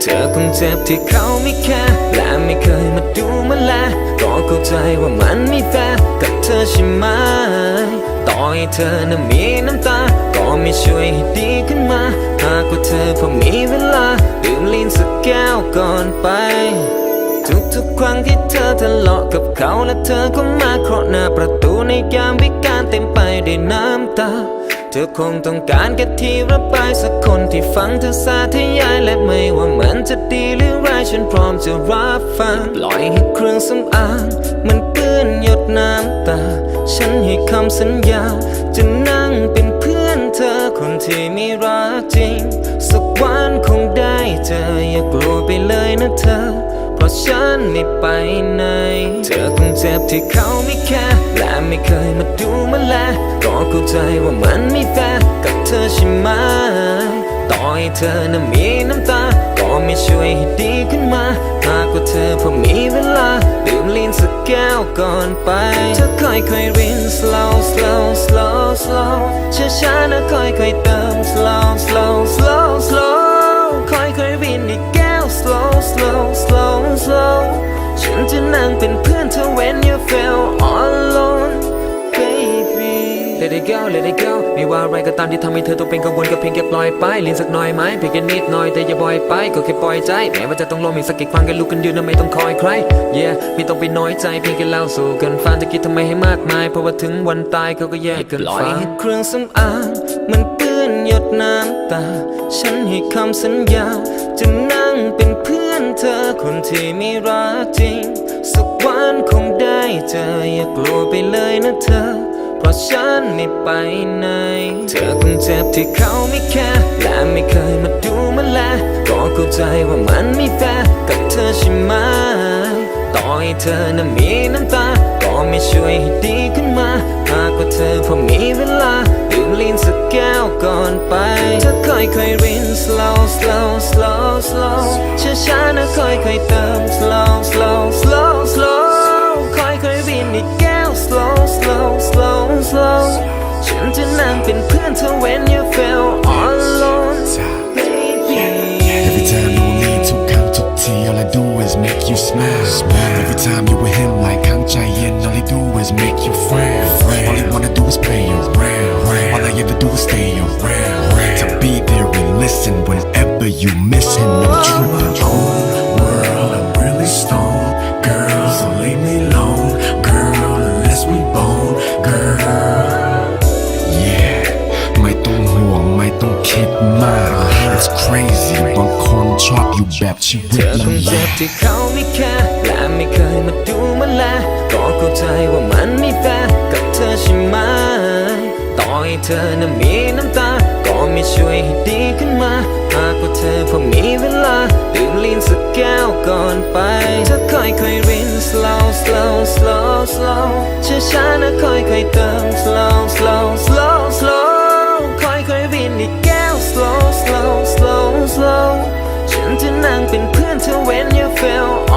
เธอคงเจ็บที่เขาไม่แคร์และไม่เคยมาดูมาแลก็เข้าใจว่ามันไม่แฟร์กับเธอใช่ไหมต่อให้เธอน่ะมีน้ำตา ก็ไม่ช่วยให้ดีขึ้นมา หากว่าเธอพอมีเวลา ดื่มลินสักแก้วก่อนไป ทุกๆครั้งที่เธอทะเลาะกับเขาและเธอก็มาเคาะหน้าประตูในยามวิการเต็มไปด้วยน้ำตา เธอคงต้องการแค่ที่ระบายสักคนที่ฟังเธอสาธยายและไม่ว่ามันจะดีหรือร้ายฉันพร้อมจะรับฟัง ปล่อยให้เครื่องสำอางมันเปื้อนหยดน้ำตา ฉันให้คำสัญญาจะนั่งเป็น เธอคนที่มีรักจริง สักวันคงได้เจออย่ากลัวไปเลยนะเธอ เพราะฉันไม่ไปไหน เธอคงเจ็บที่เขาไม่แค่และไม่เคยมาดูมาแลก็เข้าใจว่ามันไม่แฟร์กับเธอใช่ไหมต่อให้เธอนั้นมีน้ำตา ก็ไม่ช่วยให้ดีขึ้นมา หากว่าเธอพอมีเวลาดื่มลิ้นสักแก้วก่อนไปเธอค่อยค่อยๆริน slow slow slow slow ช้านะค่อยค่อยๆเติม it go let it go ไม่ว่าอะไรก็ตามที่ทำให้เธอต้องเป็นกังวลก็เพียงแค่ปล่อยไปลิ้นสักหน่อยไหมเพียงแค่นิดหน่อยแต่อย่าบ่อยไปก็แค่ปล่อยใจแม้ว่าจะต้องลมอีกสักกี่ครั้งก็ลุกกันยืนนะไม่ต้องคอยใคร yeah ไม่ต้องไปน้อยใจเพียงแค่เล่าสู่กันฟังจะคิดทำไมให้มากมาย เพราะว่าถึงวันตายเขาก็แยกกันปล่อยให้เครื่องสำอางมันเปื้อนหยดน้ำตา ฉันให้คำสัญญาจะนั่งเป็นเพื่อนเธอคนที่ไมีรักจริง สักวันคงได้เจออย่ากลัวไปเลยนะเธอ เพราะฉันไม่ไปไหน เธอคงเจ็บที่เขาไม่แค่และไม่เคยมาดูมาแลก็เข้าใจว่ามันไม่แฟร์กับเธอใช่ไหมต่อให้เธอนั้นมีน้ำตา ก็ไม่ช่วยให้ดีขึ้นมาหากว่าเธอพอมีเวลาดื่มลิ้นสักแก้วก่อนไปเธอค่อยค่อยริน slow slow slow slow ช้าช้านะค่อยค่อยเติม slow slow slow Every time you lean to come to tea, all I do is make you smile. smile. Every time you were here. มาก It's crazy บางคนชอบอยู่แบบชีวิเธตอคงลำเจ็บากที่เขาไม่แค่และไม่เคยมาดูมาแลก็เข้าใจว่ามันไม่แฟร์กับเธอใช่ไหมต่อให้เธอนั้นมีน้ำตา ก็ไม่ช่วยให้ดีขึ้นมาหากว่าเธอพอมีเวลาดื่มลิ้นสักแก้วก่อนไปเธอค่อยค่อยริน slow slow slow slow ช้าช้านะค่อยค่อยเติม slow slow to when you feel